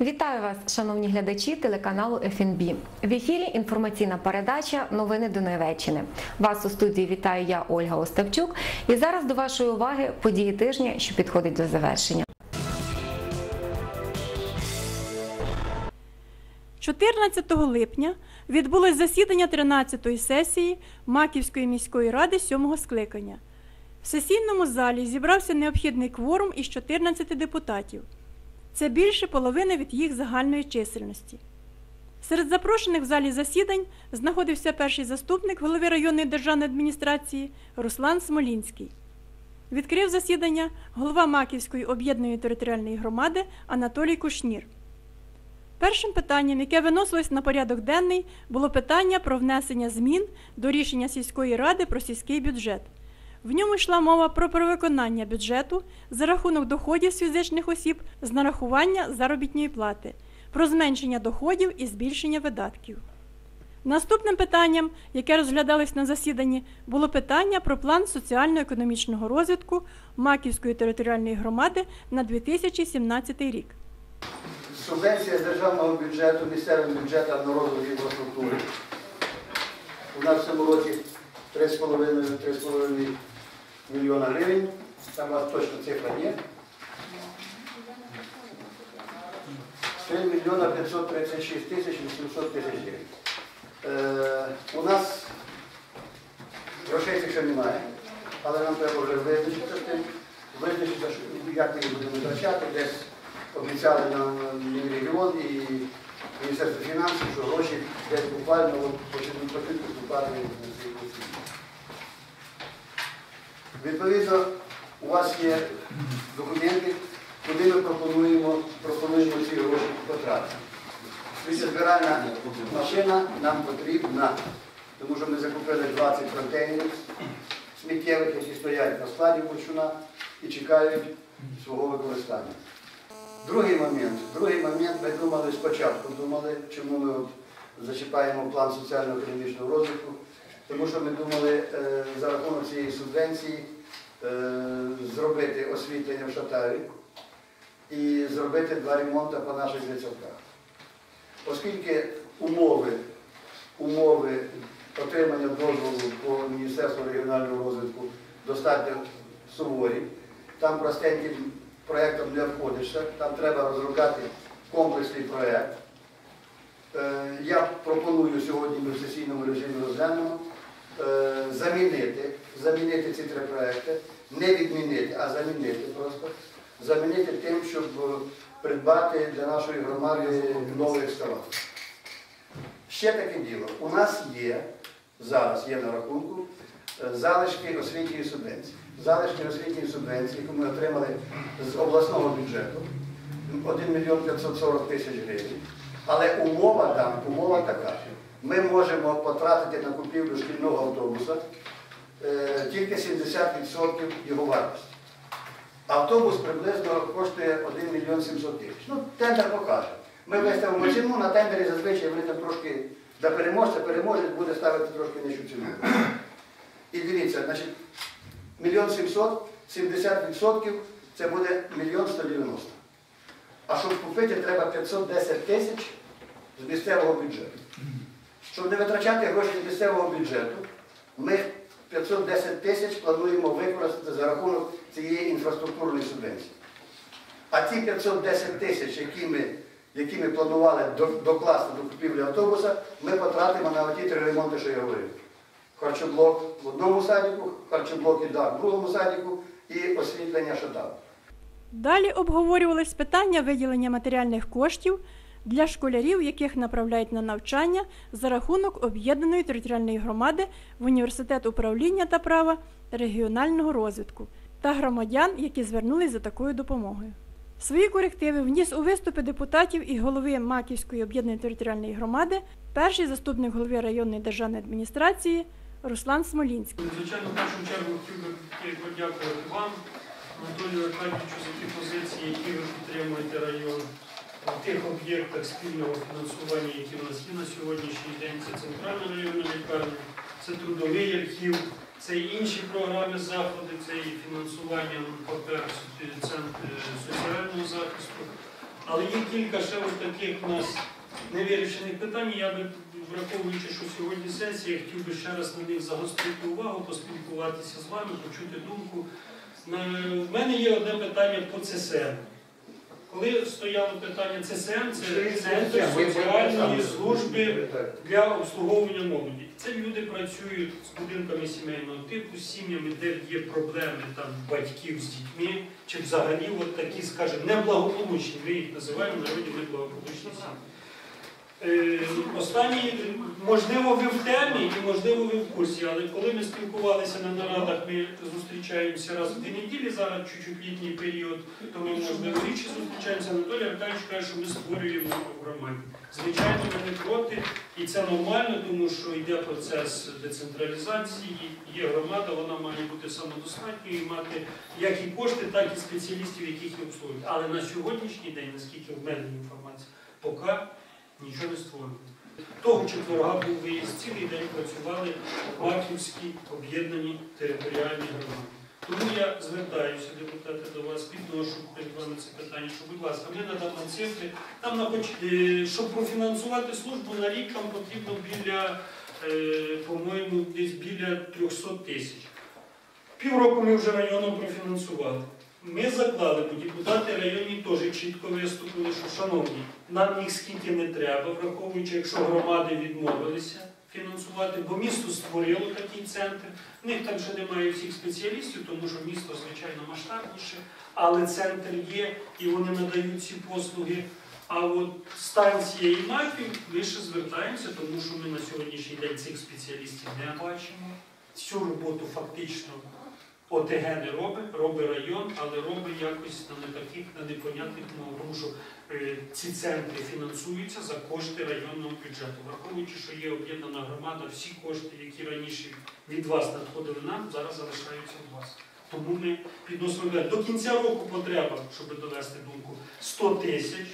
Вітаю вас, шановні глядачі телеканалу ФНБ. В ефірі інформаційна передача Новини Донеччини. Вас у студії вітаю я, Ольга Остапчук. І зараз до вашої уваги події тижня, що підходить до завершення. 14 липня відбулось засідання 13-ї сесії Маківської міської ради 7-го скликання. В сесійному залі зібрався необхідний кворум із 14 депутатів. Це більше половини від їх загальної чисельності. Серед запрошених в залі засідань знаходився перший заступник голови районної державної адміністрації Руслан Смолінський. Відкрив засідання голова Маківської об'єднаної територіальної громади Анатолій Кушнір. Першим питанням, яке виносилось на порядок денний, було питання про внесення змін до рішення сільської ради про сільський бюджет. В ньому йшла мова про перевиконання бюджету за рахунок доходів з фізичних осіб з нарахування заробітної плати, про зменшення доходів і збільшення видатків. Наступним питанням, яке розглядалось на засіданні, було питання про план соціально-економічного розвитку Маківської територіальної громади на 2017 рік. Субвенція державного бюджету місцевим бюджетам на розвиток інфраструктури. У нас в цьому році 3,5 мільйона гривень. Там у вас точно цифра є. 3 мільйона 536 тисяч 800 тисяч гривень. Е, у нас грошей ще немає, але нам треба вже визначитися тим, визначитися, що- як ми будемо витрачати, десь обіцяли нам регіон і Міністерство фінансів, що гроші десь буквально почнуть поступати оці. Відповідно, у вас є документи, куди ми пропонуємо, пропонуємо ці гроші потратити. Сміттєзбиральна машина нам потрібна, тому що ми закупили 20 контейнерів сміттєвих, які стоять на складі Бучуна і чекають свого використання. Другий момент. Другий момент ми думали спочатку, думали, чому ми зачіпаємо план соціально-економічного розвитку, тому що ми думали е, за рахунок цієї субвенції е, зробити освітлення в Шатарі і зробити два ремонти по наших зрицівках. Оскільки умови, умови отримання дозволу по Міністерству регіонального розвитку достатньо суворі, там простеньким проєктом не обходишся, там треба розробляти комплексний проєкт. Е, Я пропоную сьогодні ми в сесійному режимі розглянемо замінити, замінити ці три проекти, не відмінити, а замінити просто. Замінити тим, щоб е, придбати для нашої громади новий екскаватор. Ще таке діло. У нас є, зараз є на рахунку, е, залишки освітньої субвенції. Залишки освітньої субвенції, яку ми отримали з обласного бюджету, 1 мільйон 540 тисяч гривень. Але умова там, умова така. Ми можемо потратити на купівлю шкільного автобуса е, тільки 70% його вартості. Автобус приблизно коштує 1 мільйон 700 тисяч. Ну, тендер покаже. Ми виставимо ціну, на тендері зазвичай вони там трошки для переможця, переможець буде ставити трошки нижчу ціну. І дивіться, значить, мільйон 700, 70% це буде мільйон 190. А щоб купити, треба 510 тисяч з місцевого бюджету. Щоб не витрачати гроші з місцевого бюджету, ми 510 тисяч плануємо використати за рахунок цієї інфраструктурної субвенції. А ті 510 тисяч, які ми, які ми планували докласти до купівлі автобуса, ми потратимо на оті три ремонти, що я говорив. Харчоблок в одному садіку, харчоблок і дах в другому садіку і освітлення шатав. Далі обговорювались питання виділення матеріальних коштів для школярів, яких направляють на навчання за рахунок об'єднаної територіальної громади в університет управління та права регіонального розвитку та громадян, які звернулись за такою допомогою. Свої корективи вніс у виступи депутатів і голови Маківської об'єднаної територіальної громади перший заступник голови районної державної адміністрації Руслан Смолінський. Звичайно, в першу чергу хотів би подякувати вам, Анатолію Аркадійовичу, за ті позиції, які ви підтримуєте район в тих об'єктах спільного фінансування, які в нас є на сьогоднішній день. Це центральна районна лікарня, це трудовий архів, це інші програми заходи, це і фінансування ПП Центр соціального захисту. Але є кілька ще ось таких у нас невирішених питань. Я би, враховуючи, що сьогодні сесія, хотів би ще раз на них загострити увагу, поспілкуватися з вами, почути думку. В мене є одне питання по ЦСМ. Коли стояло питання ЦСМ, це Центр соціальної служби для обслуговування молоді. Це люди працюють з будинками сімейного типу, з сім'ями, де є проблеми там батьків з дітьми, чи взагалі от такі, скажімо, неблагополучні. Ми їх називаємо народі неблагополучні сім'ї. Е, Останні, можливо, ви в темі і можливо ви в курсі, але коли ми спілкувалися на нарадах, ми зустрічаємося раз в дві неділі, зараз чуть-чуть літній період, то ми можливо рідше зустрічаємося. Анатолій Аркадійович каже, що ми створюємо в громаді. Звичайно, ми не проти, і це нормально, тому що йде процес децентралізації, є громада, вона має бути самодостатньою і мати як і кошти, так і спеціалістів, яких їх обслуговують. Але на сьогоднішній день, наскільки в мене інформація, поки нічого не створено. Того четверга був виїзд, цілий день працювали Маківські об'єднані територіальні громади. Тому я звертаюся, депутати, до вас, підношу перед вами це питання, що, будь ласка, ми надамо цифри. Там, е, щоб профінансувати службу на рік, там потрібно біля, е, по-моєму, десь біля 300 тисяч. Півроку ми вже районом профінансували. Ми заклали, бо депутати районні теж чітко виступили, що шановні, нам їх скільки не треба, враховуючи, якщо громади відмовилися фінансувати, бо місто створило такий центр. В них там ще немає всіх спеціалістів, тому що місто, звичайно, масштабніше, але центр є і вони надають ці послуги. А от станція і МАФів ми ще звертаємося, тому що ми на сьогоднішній день цих спеціалістів не бачимо. Цю роботу фактично ОТГ не робить, робить район, але робить якось на не на непонятних мовах, тому що е, ці центри фінансуються за кошти районного бюджету. Враховуючи, що є об'єднана громада, всі кошти, які раніше від вас надходили нам, зараз залишаються у вас. Тому ми підносимо бюджет. до кінця року потреба, щоб довести думку, 100 тисяч,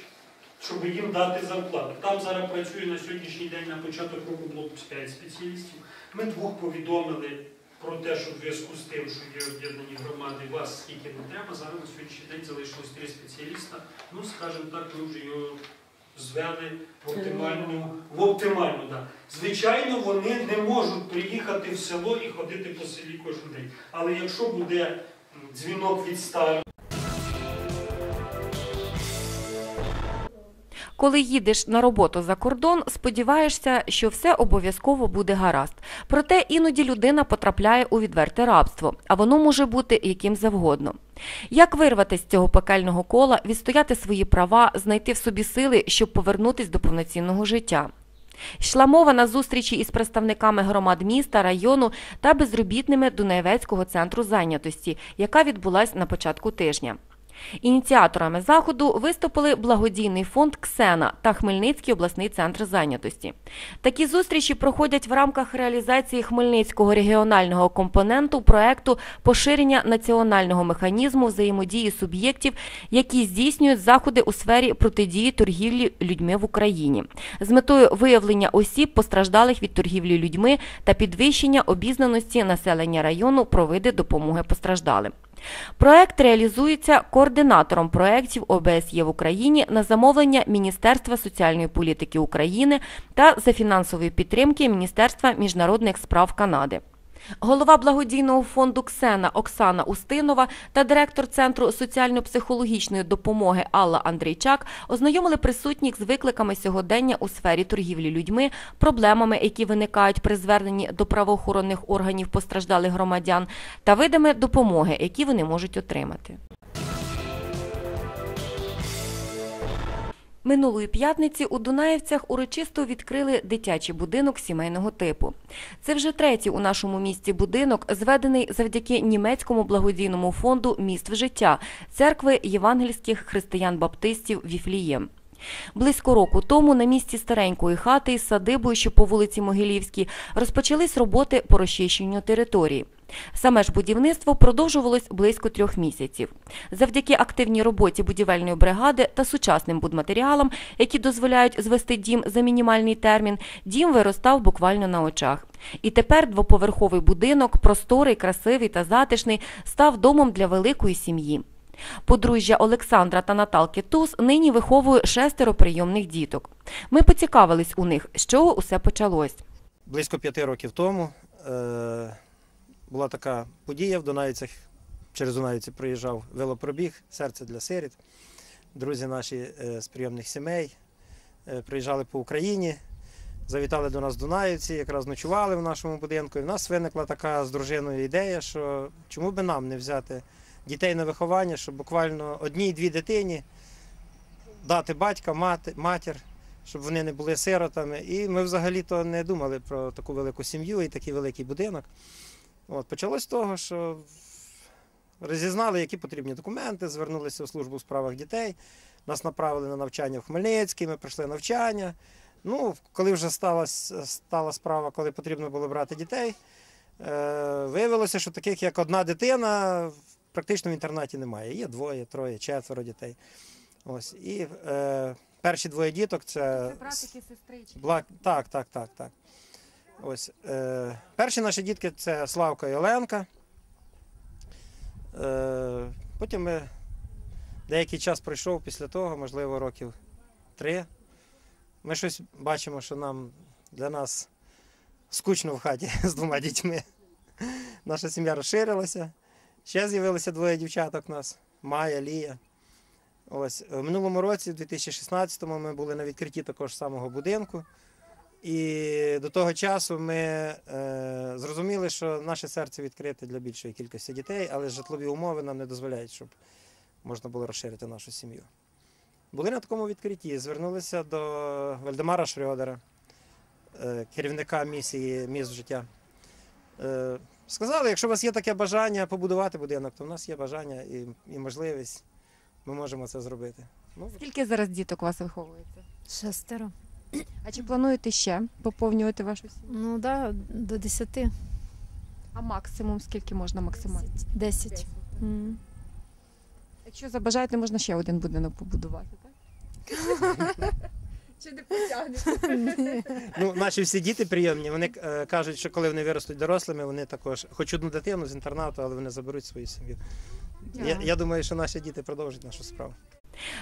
щоб їм дати зарплату. Там зараз працює на сьогоднішній день на початок року було 5 спеціалістів. Ми двох повідомили про те, що в зв'язку з тим, що є об'єднані громади, вас скільки не треба. Зараз на сьогоднішній день залишилось три спеціаліста. Ну, скажімо так, ми вже його звели в оптимальну, в оптимальну, да. Звичайно, вони не можуть приїхати в село і ходити по селі кожен день. Але якщо буде дзвінок від старих, Коли їдеш на роботу за кордон, сподіваєшся, що все обов'язково буде гаразд. Проте іноді людина потрапляє у відверте рабство, а воно може бути яким завгодно. Як вирватися з цього пекельного кола, відстояти свої права, знайти в собі сили, щоб повернутися до повноцінного життя? Йшла мова на зустрічі із представниками громад міста, району та безробітними Дунаєвецького центру зайнятості, яка відбулась на початку тижня. Ініціаторами заходу виступили благодійний фонд Ксена та Хмельницький обласний центр зайнятості. Такі зустрічі проходять в рамках реалізації Хмельницького регіонального компоненту проекту поширення національного механізму взаємодії суб'єктів, які здійснюють заходи у сфері протидії торгівлі людьми в Україні, з метою виявлення осіб, постраждалих від торгівлі людьми та підвищення обізнаності населення району про види допомоги постраждалим. Проект реалізується координатором проєктів ОБСЄ в Україні на замовлення Міністерства соціальної політики України та за фінансової підтримки Міністерства міжнародних справ Канади. Голова благодійного фонду Ксена Оксана Устинова та директор Центру соціально-психологічної допомоги Алла Андрійчак ознайомили присутніх з викликами сьогодення у сфері торгівлі людьми, проблемами, які виникають при зверненні до правоохоронних органів постраждалих громадян, та видами допомоги, які вони можуть отримати. Минулої п'ятниці у Дунаєвцях урочисто відкрили дитячий будинок сімейного типу. Це вже третій у нашому місті будинок, зведений завдяки німецькому благодійному фонду Міст в життя церкви євангельських християн-баптистів Віфлієм. Близько року тому на місці старенької хати із садибою, що по вулиці Могилівській, розпочались роботи по розчищенню території. Саме ж будівництво продовжувалось близько трьох місяців. Завдяки активній роботі будівельної бригади та сучасним будматеріалам, які дозволяють звести дім за мінімальний термін, дім виростав буквально на очах. І тепер двоповерховий будинок, просторий, красивий та затишний, став домом для великої сім'ї. Подружжя Олександра та Наталки Туз нині виховує шестеро прийомних діток. Ми поцікавились у них, з чого усе почалось. Близько п'яти років тому е, була така подія в Дунаївцях. Через Дунаївці проїжджав велопробіг Серце для сиріт. Друзі наші е, з прийомних сімей е, приїжджали по Україні, завітали до нас Дунаївці, якраз ночували в нашому будинку. І в нас виникла така з дружиною ідея, що чому би нам не взяти дітей на виховання, щоб буквально одній-дві дитині дати батька, мати, матір, щоб вони не були сиротами. І ми взагалі-то не думали про таку велику сім'ю і такий великий будинок. От, почалось з того, що розізнали, які потрібні документи, звернулися у службу у справах дітей, нас направили на навчання в Хмельницький, ми пройшли навчання. Ну, коли вже стала, стала справа, коли потрібно було брати дітей, е, виявилося, що таких як одна дитина практично в інтернаті немає. Є двоє, троє, четверо дітей. Ось. І е, перші двоє діток це. сестрички. Бла... Так, так, так, так. Ось. Е... Перші наші дітки це Славка і Оленка. Е... Потім ми деякий час пройшов після того, можливо, років три. Ми щось бачимо, що нам для нас скучно в хаті з двома дітьми. Наша сім'я розширилася. Ще з'явилося двоє дівчаток у нас Майя, Лія. Ось в минулому році, в 2016-му, ми були на відкритті також самого будинку. І до того часу ми е, зрозуміли, що наше серце відкрите для більшої кількості дітей, але житлові умови нам не дозволяють, щоб можна було розширити нашу сім'ю. Були на такому відкритті, звернулися до Вальдемара Шрьодера, е, керівника місії міст життя. Е, сказали, якщо у вас є таке бажання побудувати будинок, то в нас є бажання і, і можливість. Ми можемо це зробити. Ну, Скільки зараз діток у вас виховується? Шестеро. А чи плануєте ще поповнювати вашу сім'ю? Ну да, до десяти. А максимум скільки можна максимально? Десять. М. Якщо забажаєте, можна ще один будинок побудувати, так? Чи не потягнеш. Ну, наші всі діти прийомні. Вони е, кажуть, що коли вони виростуть дорослими, вони також хоч одну дитину з інтернату, але вони заберуть свою сім'ю. Я, я думаю, що наші діти продовжать нашу справу.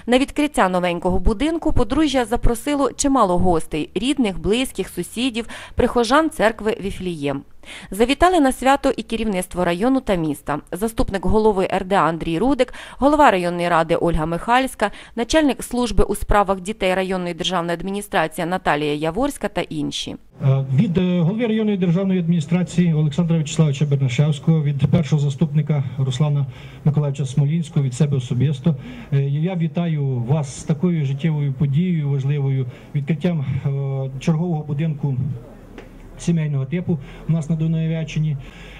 На відкриття новенького будинку подружжя запросило чимало гостей рідних, близьких, сусідів, прихожан церкви Віфлієм. Завітали на свято і керівництво району та міста, заступник голови РДА Андрій Рудик, голова районної ради Ольга Михальська, начальник служби у справах дітей районної державної адміністрації Наталія Яворська та інші. Е, Від е, голови районної державної адміністрації Олександра В'ячеславовича Бернашевського, від першого заступника Руслана Миколаївича Смолінського, від себе особисто. е, Я вітаю вас з такою життєвою подією важливою відкриттям чергового будинку сімейного типу у нас на Дунаєвяччині.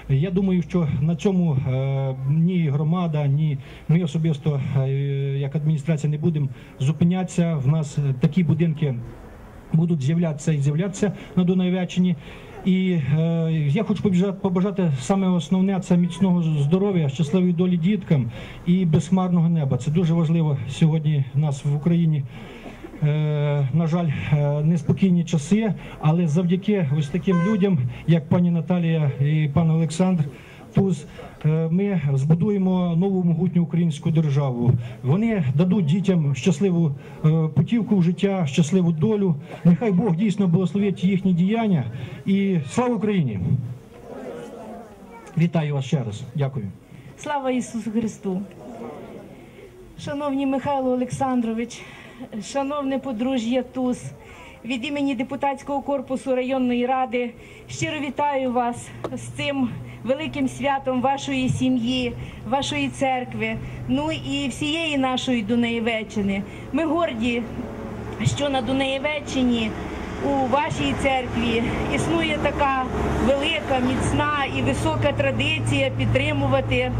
Я думаю, що на цьому е, ні громада, ні ми особисто е, як адміністрація не будемо зупинятися. В нас такі будинки будуть з'являтися і з'являтися на Дунаєвяччині. І е, я хочу побажати саме основне це міцного здоров'я, щасливої долі діткам і безхмарного неба. Це дуже важливо сьогодні в нас в Україні. Е, на жаль, е, неспокійні часи, але завдяки ось таким людям, як пані Наталія і пан Олександр Туз, е, ми збудуємо нову могутню українську державу. Вони дадуть дітям щасливу путівку в життя, щасливу долю. Нехай Бог дійсно благословить їхні діяння. І слава Україні! Вітаю вас ще раз. Дякую. Слава Ісусу Христу! Шановні Михайло Олександрович, шановне подружжя ТУЗ, від імені депутатського корпусу районної ради щиро вітаю вас з цим великим святом вашої сім'ї, вашої церкви, ну і всієї нашої Дунаєвеччини. Ми горді, що на Дунаєвеччині у вашій церкві існує така велика, міцна і висока традиція підтримувати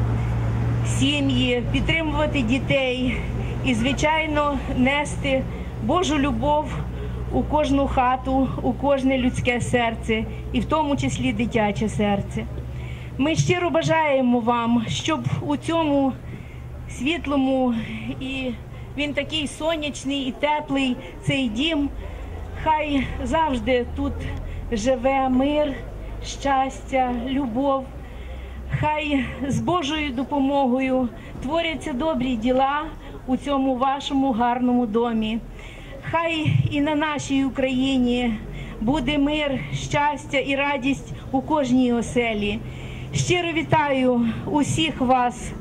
сім'ї, підтримувати дітей і, звичайно, нести Божу любов у кожну хату, у кожне людське серце, і в тому числі дитяче серце. Ми щиро бажаємо вам, щоб у цьому світлому і він такий сонячний і теплий цей дім. Хай завжди тут живе мир, щастя, любов. Хай з Божою допомогою творяться добрі діла у цьому вашому гарному домі. Хай і на нашій Україні буде мир, щастя і радість у кожній оселі. Щиро вітаю усіх вас,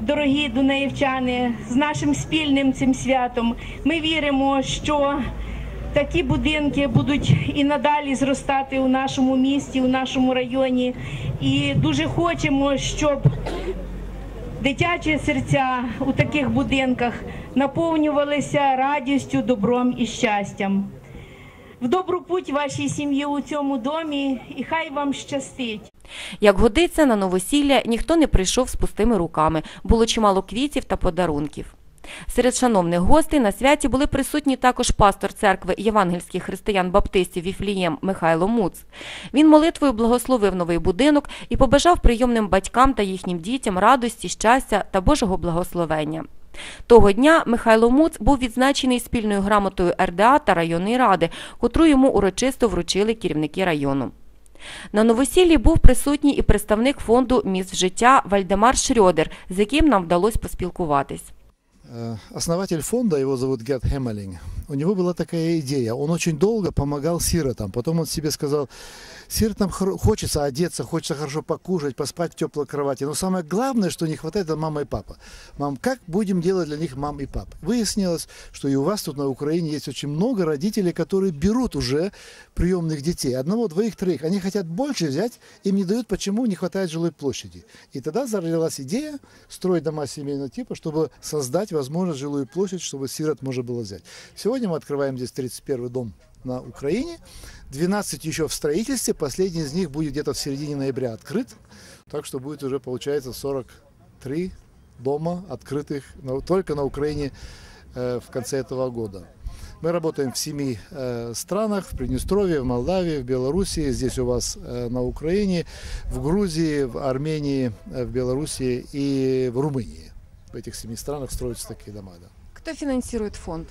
дорогі дунеївчани, з нашим спільним цим святом. Ми віримо, що такі будинки будуть і надалі зростати у нашому місті, у нашому районі. І дуже хочемо, щоб дитячі серця у таких будинках наповнювалися радістю, добром і щастям. В добру путь вашій сім'ї у цьому домі, і хай вам щастить. Як годиться, на новосілля ніхто не прийшов з пустими руками. Було чимало квітів та подарунків. Серед шановних гостей на святі були присутні також пастор церкви євангельських християн-баптистів Віфлієм Михайло Муц. Він молитвою благословив новий будинок і побажав прийомним батькам та їхнім дітям радості, щастя та Божого благословення. Того дня Михайло Муц був відзначений спільною грамотою РДА та районної ради, котру йому урочисто вручили керівники району. На новосіллі був присутній і представник фонду Міст життя Вальдемар Шрьодер, з яким нам вдалося поспілкуватись. Э, Основатель фонда, его зовут Гет Хеммелинг, у него была такая идея. Он очень долго помогал сиротам. Потом он себе сказал, сиротам хочется одеться, хочется хорошо покушать, поспать в теплой кровати. Но самое главное, что не хватает, это мама и папа. Мам, как будем делать для них мам и пап? Выяснилось, что и у вас тут на Украине есть очень много родителей, которые берут уже приемных детей. Одного, двоих, троих. Они хотят больше взять, им не дают, почему не хватает жилой площади. И тогда зародилась идея строить дома семейного типа, чтобы создать возможность жилую площадь, чтобы сирот можно было взять. Сегодня мы открываем здесь 31 дом на Украине. 12 еще в строительстве. Последний из них будет где-то в середине ноября открыт. Так что будет уже, получается, 43 дома открытых только на Украине э, в конце этого года. Мы работаем в семи э, странах, в Приднестровье, в Молдавии, в Белоруссии, здесь у вас э, на Украине, в Грузии, в Армении, э, в Белоруссии и в Румынии. В этих семи странах строятся такие дома. Да. Хто фінансує фонд?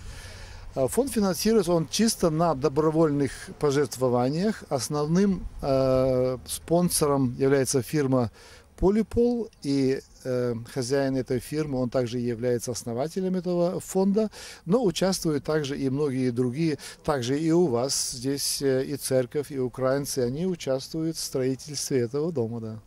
А Фонд финансируется он чисто на добровольных пожертвованиях. Основным э, спонсором является фирма Полипол и э, хозяин этой фирмы, он также является основателем этого фонда, но участвуют также и многие другие, также и у вас здесь э, и церковь, и украинцы, они участвуют в строительстве этого дома, да.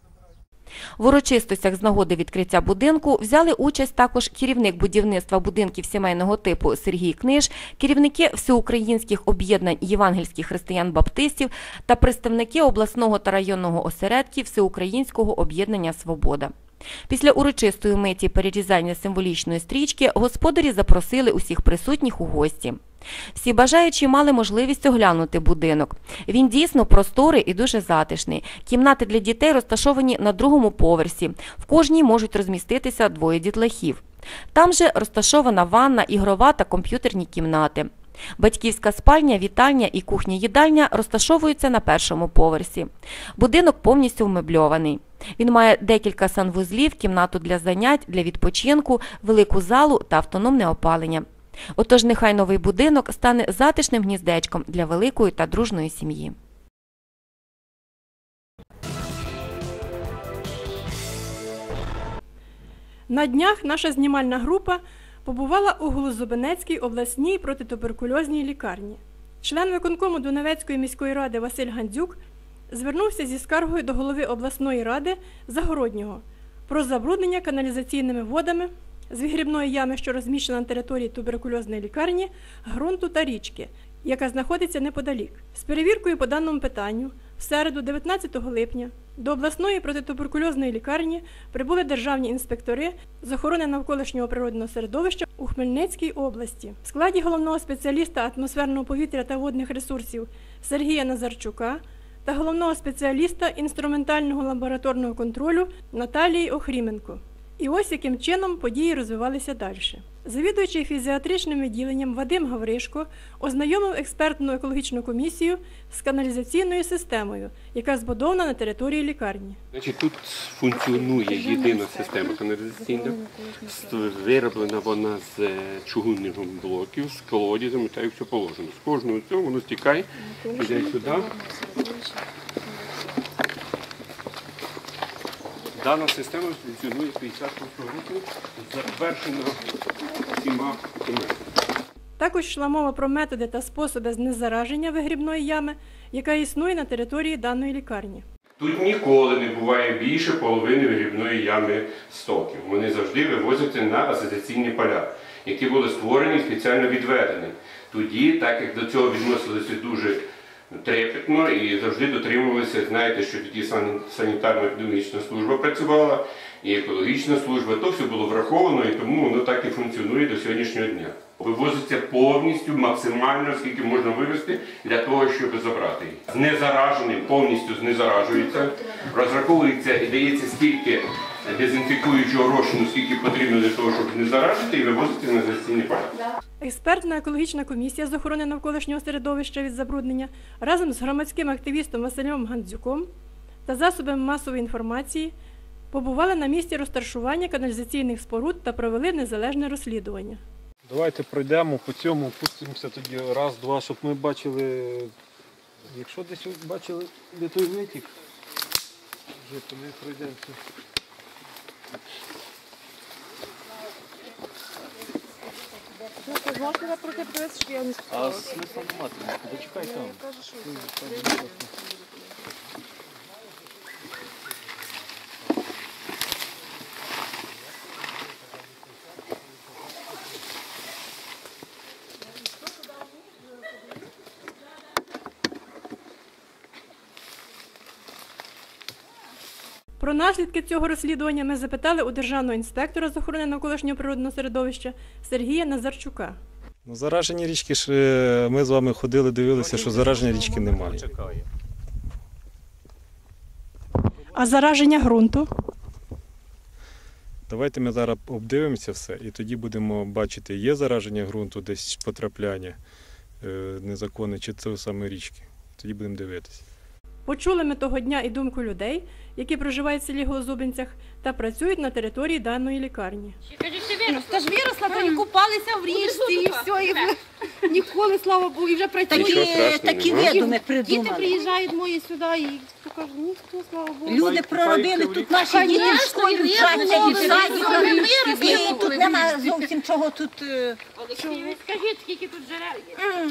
В урочистостях з нагоди відкриття будинку взяли участь також керівник будівництва будинків сімейного типу Сергій Книж, керівники всеукраїнських об'єднань євангельських християн-баптистів та представники обласного та районного осередків Всеукраїнського об'єднання Свобода. Після урочистої миті перерізання символічної стрічки господарі запросили усіх присутніх у гості. Всі бажаючі мали можливість оглянути будинок. Він дійсно просторий і дуже затишний. Кімнати для дітей розташовані на другому поверсі. В кожній можуть розміститися двоє дітлахів. Там же розташована ванна, ігрова та комп'ютерні кімнати. Батьківська спальня, вітальня і кухня-їдальня розташовуються на першому поверсі. Будинок повністю вмебльований. Він має декілька санвузлів, кімнату для занять, для відпочинку, велику залу та автономне опалення. Отож, нехай новий будинок стане затишним гніздечком для великої та дружної сім'ї. На днях наша знімальна група побувала у Голозубенецькій обласній протитуберкульозній лікарні. Член виконкому Донецької міської ради Василь Гандзюк звернувся зі скаргою до голови обласної ради Загороднього про забруднення каналізаційними водами з вигрібної ями, що розміщена на території туберкульозної лікарні, ґрунту та річки, яка знаходиться неподалік. З перевіркою по даному питанню в середу, 19 липня, до обласної протитуберкульозної лікарні прибули державні інспектори з охорони навколишнього природного середовища у Хмельницькій області. В складі головного спеціаліста атмосферного повітря та водних ресурсів Сергія Назарчука та головного спеціаліста інструментального лабораторного контролю Наталії Охріменко. І ось яким чином події розвивалися далі. Завідуючий фізіатричним відділенням Вадим Гавришко ознайомив експертну екологічну комісію з каналізаційною системою, яка збудована на території лікарні. Значить, тут функціонує єдина система каналізаційна, вироблена вона з чугунних блоків, з колодязями, так як все положено. З кожного цього воно стікає, йде сюди. Дана система функціонує 56 року, затверджена всіма документами. Також йшла мова про методи та способи знезараження вигрібної ями, яка існує на території даної лікарні. Тут ніколи не буває більше половини вигрібної ями стоків. Вони завжди вивозяться на асоціаційні поля, які були створені спеціально відведені. Тоді, так як до цього відносилися дуже трепетно і завжди дотримувалися, знаєте, що тоді сан- санітарно-епідемічна служба працювала, і екологічна служба, то все було враховано, і тому воно так і функціонує до сьогоднішнього дня. Вивозиться повністю, максимально, скільки можна вивезти для того, щоб забрати їх. Знезараженим повністю знезаражується, розраховується і дається стільки дезінфікуючого розчину, скільки потрібно для того, щоб не заражити, і вивозиться на застійні поля. Експертна екологічна комісія з охорони навколишнього середовища від забруднення разом з громадським активістом Василем Гандзюком та засобами масової інформації побували на місці розташування каналізаційних споруд та провели незалежне розслідування. Давайте пройдемо по цьому, пустимося тоді раз, два, щоб ми бачили. Якщо десь бачили, де той витік, вже то ми пройдемося. А смисла не мати, дочекай там. Про наслідки цього розслідування ми запитали у державного інспектора з охорони навколишнього природного середовища Сергія Назарчука. Ну, заражені річки ж е, ми з вами ходили, дивилися, що зараження річки немає. А зараження ґрунту? Давайте ми зараз обдивимося все, і тоді будемо бачити, є зараження ґрунту, десь потрапляння е, незаконне, чи це саме річки. Тоді будемо дивитися. Почули ми того дня і думку людей, які проживають в селі Голозубинцях та працюють на території даної лікарні. Та ж виросла, то і купалися в річці, і все, і ніколи, слава Богу, і вже працюють. Нічого страшного такі нема. видуми придумали. Діти приїжджають мої сюди і то кажуть, ніхто, слава Богу. Люди проробили, тут наші діти в школі вчаться, і в і тут нема зовсім чого тут. е, Скажіть, скільки тут джерел є?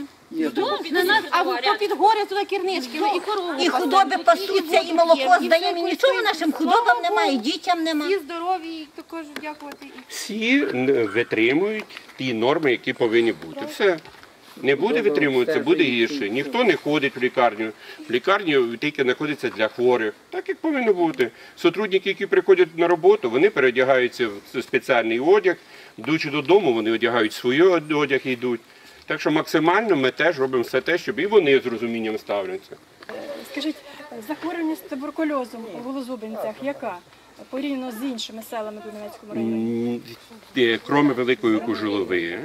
На нас, а в- то під горя туди кірнички, і корову. І худоби пасуться, і молоко здаємо, і нічого нашим худобам немає, і дітям немає. І здорові, і також дякувати. і- Всі витримують ті норми, які повинні бути. Все. Не буде витримуватися, буде гірше. Ніхто не ходить в лікарню. В лікарні тільки знаходиться для хворих, так як повинно бути. Сотрудники, які приходять на роботу, вони переодягаються в спеціальний одяг, йдучи додому, вони одягають свій одяг і йдуть. Так що максимально ми теж робимо все те, щоб і вони з розумінням ставляться. Скажіть, захворюваність туберкульозом у Голозубинцях яка? Порівняно з іншими селами Донецькому районі. Кроме Великої Кожулови,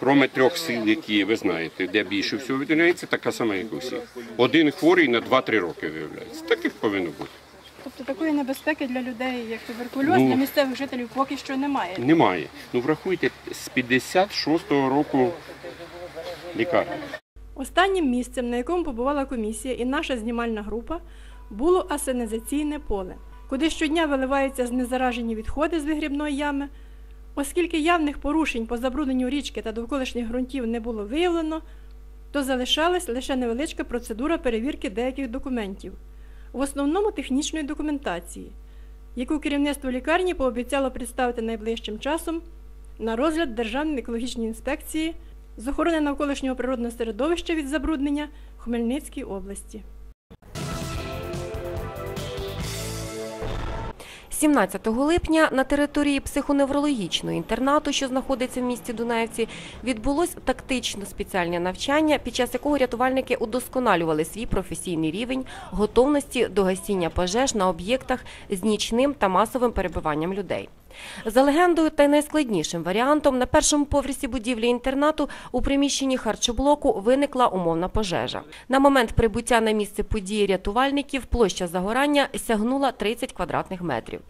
кроме трьох сіл, які ви знаєте, де більше всього виділяється, така сама, як у всіх. Один хворий на 2-3 роки виявляється. Так як повинно бути. Тобто такої небезпеки для людей, як туберкульоз, Ну, для місцевих жителів поки що немає. Немає. Ну врахуйте, з 56-го року лікарня. Останнім місцем, на якому побувала комісія і наша знімальна група, було асенізаційне поле, куди щодня виливаються знезаражені відходи з вигрібної ями. Оскільки явних порушень по забрудненню річки та довколишніх ґрунтів не було виявлено, то залишалась лише невеличка процедура перевірки деяких документів, в основному технічної документації, яку керівництво лікарні пообіцяло представити найближчим часом на розгляд Державної екологічної інспекції з охорони навколишнього природного середовища від забруднення в Хмельницькій області. 17 липня на території психоневрологічного інтернату, що знаходиться в місті Дунаївці, відбулось тактично спеціальне навчання, під час якого рятувальники удосконалювали свій професійний рівень готовності до гасіння пожеж на об'єктах з нічним та масовим перебуванням людей. За легендою та найскладнішим варіантом, на першому поверсі будівлі інтернату у приміщенні харчоблоку виникла умовна пожежа. На момент прибуття на місце події рятувальників площа загорання сягнула 30 квадратних метрів.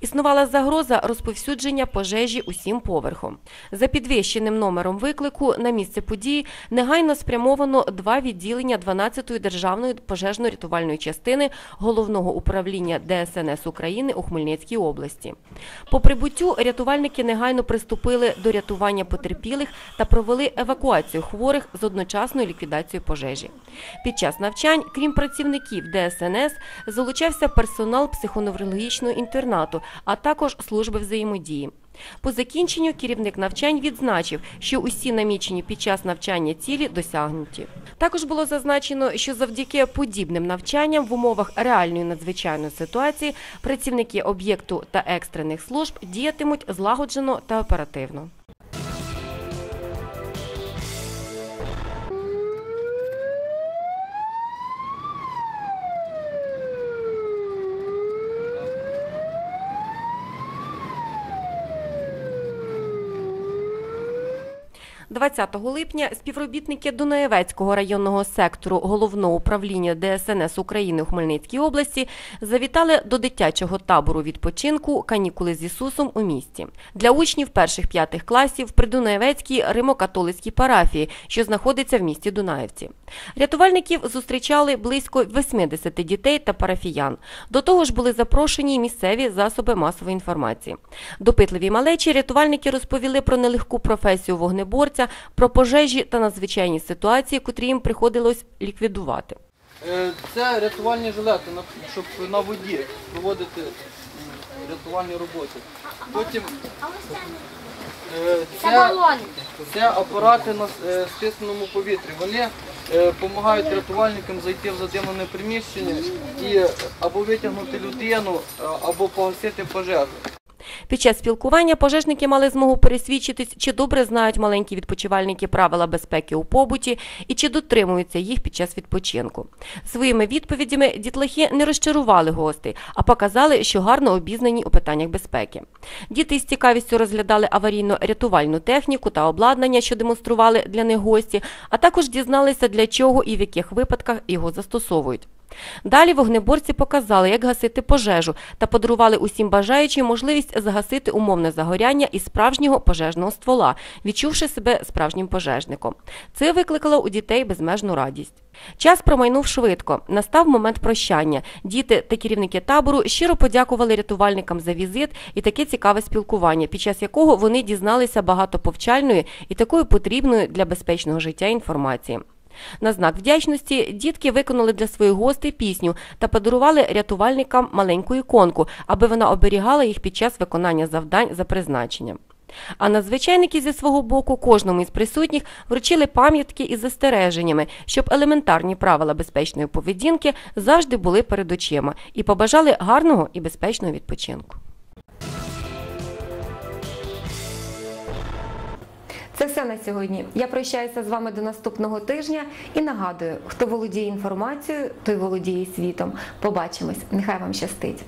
Існувала загроза розповсюдження пожежі усім поверхом. За підвищеним номером виклику на місце події негайно спрямовано два відділення 12-ї державної пожежно-рятувальної частини головного управління ДСНС України у Хмельницькій області. По прибуттю рятувальники негайно приступили до рятування потерпілих та провели евакуацію хворих з одночасною ліквідацією пожежі. Під час навчань, крім працівників ДСНС, залучався персонал психоневрологічного інтернату, а також служби взаємодії. По закінченню керівник навчань відзначив, що усі намічені під час навчання цілі досягнуті. Також було зазначено, що завдяки подібним навчанням в умовах реальної надзвичайної ситуації працівники об'єкту та екстрених служб діятимуть злагоджено та оперативно. – 20 липня співробітники Дунаєвецького районного сектору головного управління ДСНС України у Хмельницькій області завітали до дитячого табору відпочинку «Канікули з Ісусом» у місті. Для учнів перших-п'ятих класів при Дунаєвецькій Римо-католицькій парафії, що знаходиться в місті Дунаєвці. Рятувальників зустрічали близько 80 дітей та парафіян. До того ж були запрошені місцеві засоби масової інформації. Допитливі малечі рятувальники розповіли про нелегку професію вогнеборця, про пожежі та надзвичайні ситуації, котрі їм приходилось ліквідувати. Е, Це рятувальні жилети, щоб на воді проводити рятувальні роботи. Потім е, Це це, апарати на е, стисненому повітрі. Вони допомагають рятувальникам зайти в задимлене приміщення і або витягнути людину, або погасити пожежу. Під час спілкування пожежники мали змогу пересвідчитись, чи добре знають маленькі відпочивальники правила безпеки у побуті і чи дотримуються їх під час відпочинку. Своїми відповідями дітлахи не розчарували гостей, а показали, що гарно обізнані у питаннях безпеки. Діти з цікавістю розглядали аварійно-рятувальну техніку та обладнання, що демонстрували для них гості, а також дізналися, для чого і в яких випадках його застосовують. Далі вогнеборці показали, як гасити пожежу та подарували усім бажаючим можливість загасити умовне загоряння із справжнього пожежного ствола, відчувши себе справжнім пожежником. Це викликало у дітей безмежну радість. Час промайнув швидко. Настав момент прощання. Діти та керівники табору щиро подякували рятувальникам за візит і таке цікаве спілкування, під час якого вони дізналися багато повчальної і такої потрібної для безпечного життя інформації. На знак вдячності дітки виконали для своїх гостей пісню та подарували рятувальникам маленьку іконку, аби вона оберігала їх під час виконання завдань за призначенням. А надзвичайники зі свого боку кожному із присутніх вручили пам'ятки із застереженнями, щоб елементарні правила безпечної поведінки завжди були перед очима і побажали гарного і безпечного відпочинку. Це все на сьогодні. Я прощаюся з вами до наступного тижня і нагадую, хто володіє інформацією, той володіє світом. Побачимось. Нехай вам щастить.